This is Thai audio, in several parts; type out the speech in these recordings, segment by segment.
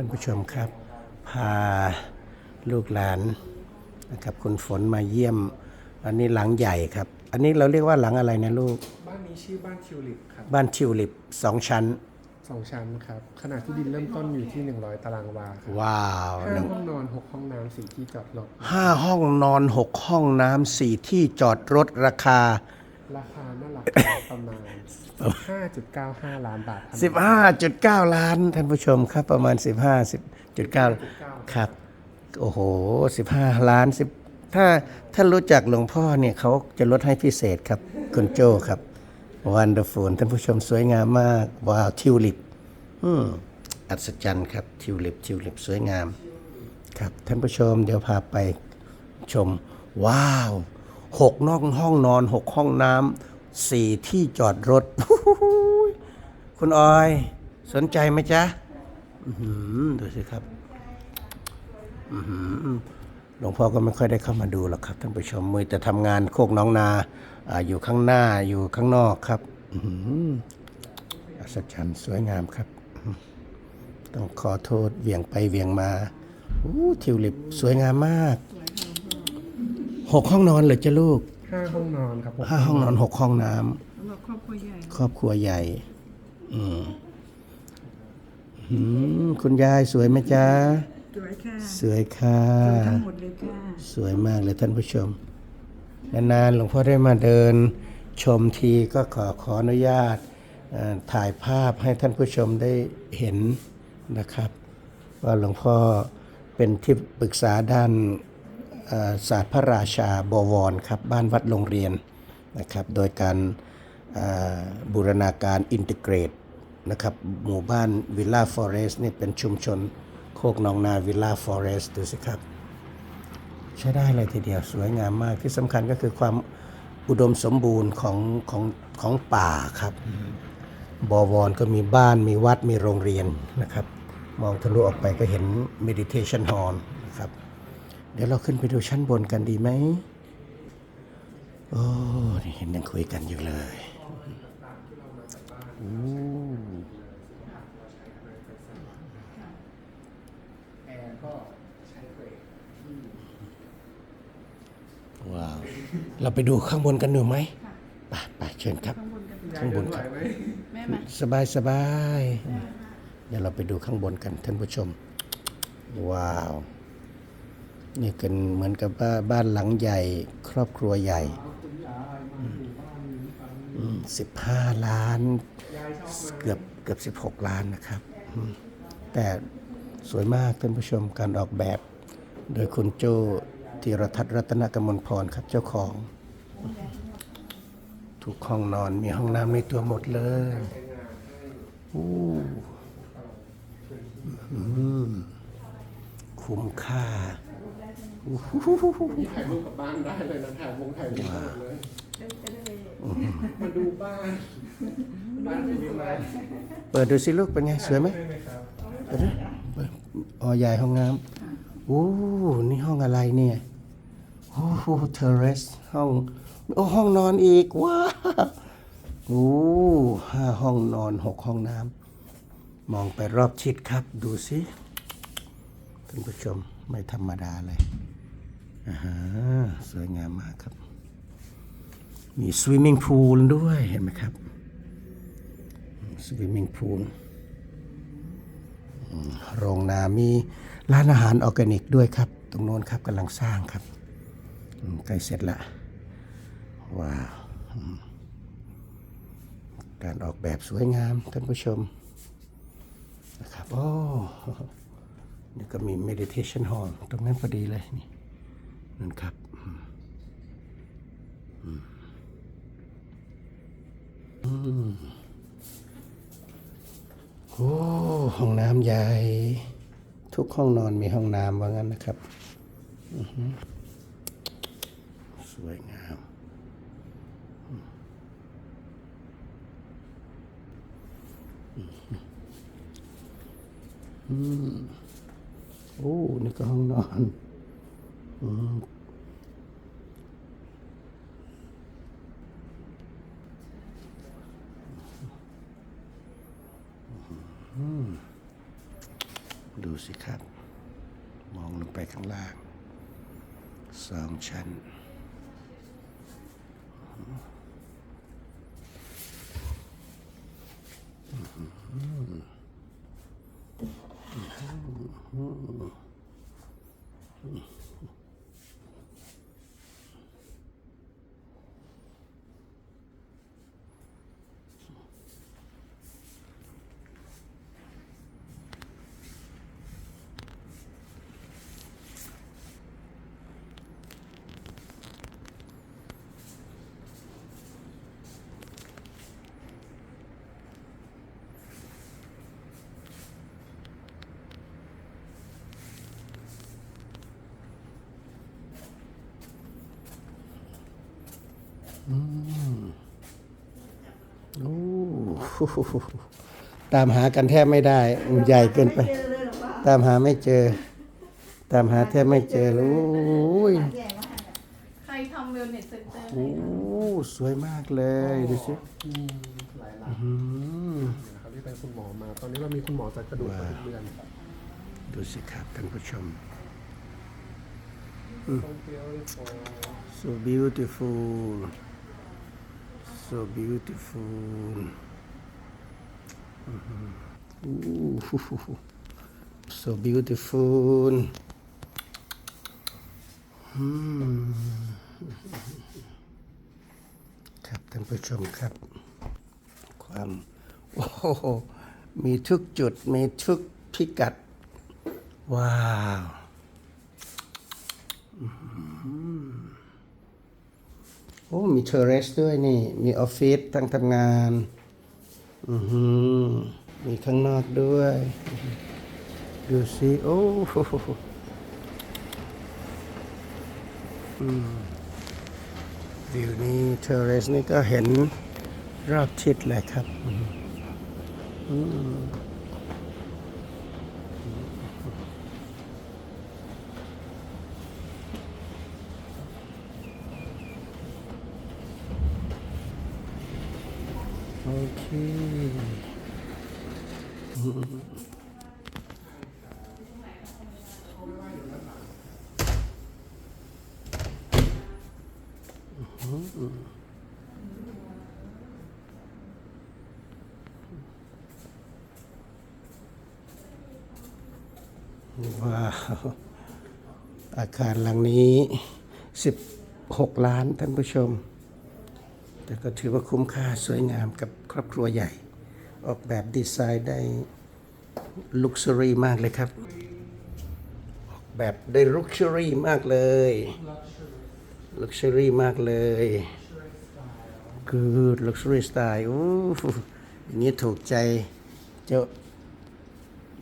ท่านผู้ชมครับ พาลูกหลานนะครับคุณฝนมาเยี่ยม อันนี้หลังใหญ่ครับ อันนี้เราเรียกว่าหลังอะไรนะลูก บ้านนี้ชื่อบ้านทิวลิปครับบ้านทิวลิปสองชั้น สองชั้นครับขนาดที่ดินเริ่มต้นอยู่ที่ 100 ตารางวาครับว้าวห้าหนึ่งห้องนอน 6 ห้องน้ำสี่ที่จอดรถห้าห้องนอนหกห้องน้ำสี่ที่จอดรถราคา ราคาน่ารักประมาณ5.95 ล้านบาทครับ15.9 ล้าน ท่านผู้ชมครับประมาณ 15.9ครับ โอ้โห 15 ล้าน10ถ้าถ้ารู้จักหลวงพ่อเนี่ยเขาจะลดให้พิเศษครับ คุณโจครับวันเดอร์ฟูลท่านผู้ชมสวยงามมาก ว้าวทิวลิปอืมอัศจรรย์ครับทิวลิปทิวลิปสวยงาม ครับท่านผู้ชมเดี๋ยวพาไปชม ว้าว หกนอกห้องนอนหกห้องน้ำสี่ที่จอดรถ คุณออย สนใจไหมจ๊ะดูสิครับหลวงพ่อก็ไม่ค่อยได้เข้ามาดูหรอกครับท่านผู้ชมมือแต่ทำงานโคกน้องนาออยู่ข้างหน้าอยู่ข้างนอกครับอัศจรรย์สวยงามครับ ต้องขอโทษเวียงไปเวียงมาทิวลิปสวยงามมาก หกห้องนอนเลยจ้ะลูก5ห้องนอนครับผมห้าห้องนอนหกห้องน้สำหรับครอบครัวใหญ่ำครอบครัวใหญ่ อืมหืมคุณยายสวยไหมจ๊ะ สวยค่ะสวยค่ะ สวยทั้งหมดเลยค่ะ สวยมากเลยท่านผู้ชม นานๆหลวงพ่อได้มาเดินชมทีก็ขอขออนุญาตเอ่อถ่ายภาพให้ท่านผู้ชมได้เห็นนะครับ ว่าหลวงพ่อเป็นที่ปรึกษาด้านเอ่อ ศาสตร์พระราชาบวรครับบ้านวัดโรงเรียนนะครับโดยการบูรณาการอินทิเกรตนะครับหมู่บ้านวิลล่าฟอเรสต์นี่เป็นชุมชนโคกนองนาวิลล่าฟอเรสต์ดูสิครับ ใช้ได้เลยทีเดียวสวยงามมากที่สำคัญก็คือความอุดมสมบูรณ์ของของของป่าครับบวรก็มีบ้านมีวัดมีโรงเรียนนะครับ มองทะลุออกไปก็เห็น meditation hall นะครับ ดี๋ยวเราขึ้นไปดูชั้นบนกันดีไหม โอ้นี่เห็นยังคุยกันอยู่เลยอู้แอร์ก็ใช้เกรดว้าว เราไปดูข้างบนกันดูไหมไปไปเชิญครับ ข้างบนกันข้างบนครับไหมแม่มาสบายสบาย เดี๋ยวเราไปดูข้างบนกันท่านผู้ชม ว้าว นี่เป็นเหมือนกับว่าบ้านหลังใหญ่ ครอบครัวใหญ่สิบห้าล้าน เกือบเกือบสิบหกล้านนะครับ แต่สวยมากท่านผู้ชมการออกแบบ โดยคุณโจธีรทัศน์รัตนกมลพรครับเจ้าของทุกห้องนอนมีห้องน้ำในตัวหมดเลยอู้คุ้มค่า ถ่ายรูปกับบ้านได้เลยนะถ่ายวงถ่ายรูปได้หมดเลยมาดูบ้านบ้านเป็นยังไงเปิดดูสิลูกเป็นไงสวยไหมเปิดดูเปิดอ๋อใหญ่ห้องน้ำโอ้นี่ห้องอะไรเนี่ยโอ้โหเทเรสห้องโอ้ห้องนอนอีกว้าโอ้ห้าห้องนอนหกห้องน้ำมองไปรอบชิดครับดูสิท่านผู้ชมไม่ธรรมดาเลย อ่าสวยงามมากครับ มีสวิมมิ่งพูลด้วยเห็นไหมครับสวิมมิ่งพูลโรงนามีร้านอาหารออร์แกนิกด้วยครับ ตรงโน้นครับกำลังสร้างครับใกล้เสร็จละว้าวการออกแบบสวยงามท่านผู้ชมนะครับโอ้นี่ก็มี meditation hall ตรงนั้นพอดีเลยนี่ นั่นครับอืมอืมอืมโอ้ห้องน้ำใหญ่ ทุกห้องนอนมีห้องน้ำว่างั้นนะครับอื้อหือสวยงามอืมโอ้ นี่ก็ห้องนอนอืม ดูสิครับ มองลงไปข้างล่างสองชั้นโอ้โห ตามหากันแทบไม่ได้มันใหญ่เกินไป ตามหาไม่เจอ ตามหาแทบไม่เจอเลยโอ้ยใครทำเวลเน็ตเซ็นเตอร์โอ้สวยมากเลยดูสิอืมหลายหลักอืมนะครับที่เป็นคุณหมอมา ตอนนี้เรามีคุณหมอจัดกระดูกมาทุกเดือนครับดูสิครับท่านผู้ชมต้องเที่ยวโฟ so beautiful so beautiful อื้อหือโอ้โห so beautiful อืมครับท่านผู้ชมครับ ความโอ้โหมีทุกจุด มีทุกพิกัด ว้าวโอ้มีเทอร์เรสด้วยนี่ มีออฟฟิศตั้งทำงาน อือหือมีข้างนอกด้วย ดูสิโอ้วิวนี้เทอร์เรสนี่ก็เห็นรอบชิดเลยครับ อืม โอเคว้าว อาคารหลังนี้ 16 ล้านท่านผู้ชม แต่ก็ถือว่าคุ้มค่าสวยงามกับครอบครัวใหญ่ ออกแบบดีไซน์ได้ลุกชัวรี่มากเลยครับ ออกแบบได้ลุกชัวรี่มากเลยลุกชัวรี่มากเลยคือลุกชัวรี่สไตล์โอ้หอย่างนี้ถูกใจเจ้า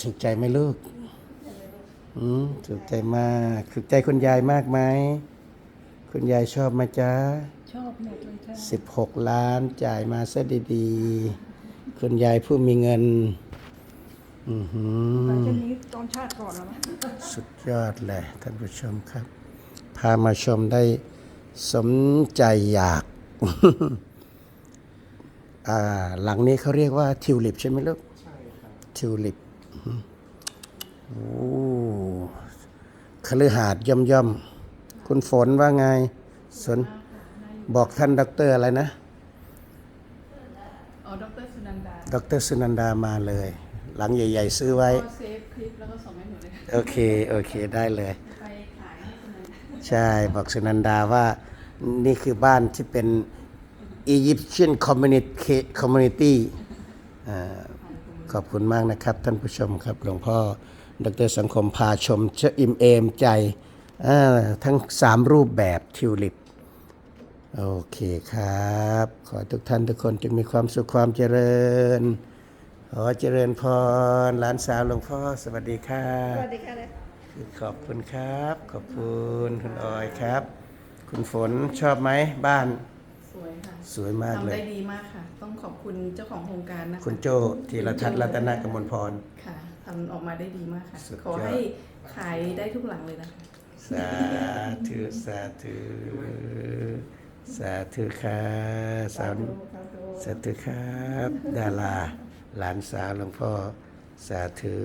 ถูกใจไหมลูกอืมถูกใจมาก ถูกใจคุณยายมากไหม คุณยายชอบไหมาจ้าชอบหมดเลยค่ะสิบหกล้านจ่ายมาซะดีๆ คุณยายผู้มีเงิน อือหืหลังอจากนี้ตอนชาติก่อนแล้วมั้งสุดยอดเลยท่านผู้ชมครับ พามาชมได้สมใจอยาก อ่า หลังนี้เขาเรียกว่าทิวลิปใช่ไหมลูก ใช่ครับทิวลิปอืมโอ้คฤหาสน์ย่อมย่อมๆ คุณฝนว่าไงสนบอกท่านด็อกเตอร์อะไรนะอ๋อดรสุนันดาดรสุนันดามาเลย หลังใหญ่ ๆ ซื้อไว้ก็เซฟคลิปแล้วก็ส่งให้หนูเลยค่ะโอเค โอเคได้เลย ไปขายให้คุณนันใช่บอกสุนันดาว่านี่คือบ้านที่เป็น Egyptian Community Community อ่าขอบคุณมากนะครับ ท่านผู้ชมครับ หลวงพ่อ ดรสังคมพาชมจะอิ่มเอมใจอ่า ทั้งสามรูปแบบทิวลิป โอเคครับ ขอให้ทุกท่านทุกคนจงมีความสุขความเจริญ ขอเจริญพรหลานสาวหลวงพ่อสวัสดีค่ะสวัสดีค่ะเลยขอบคุณครับ ขอบคุณคุณออยครับ คุณฝนชอบไหมบ้าน สวยค่ะ สวยมากเลทำยได้ดีมากค่ะ ต้องขอบคุณเจ้าของโครงการนะคะคุณโจธีรทัศน์รัตนกมลพร ค่ะทำออกมาได้ดีมากค่ะสุดยอดขอให้ขายได้ทุกหลังเลยนะคะ สาธุสาธุสาธุครับสาธุสาธุครับ ดารา หลานสาวหลวงพ่อสาธุ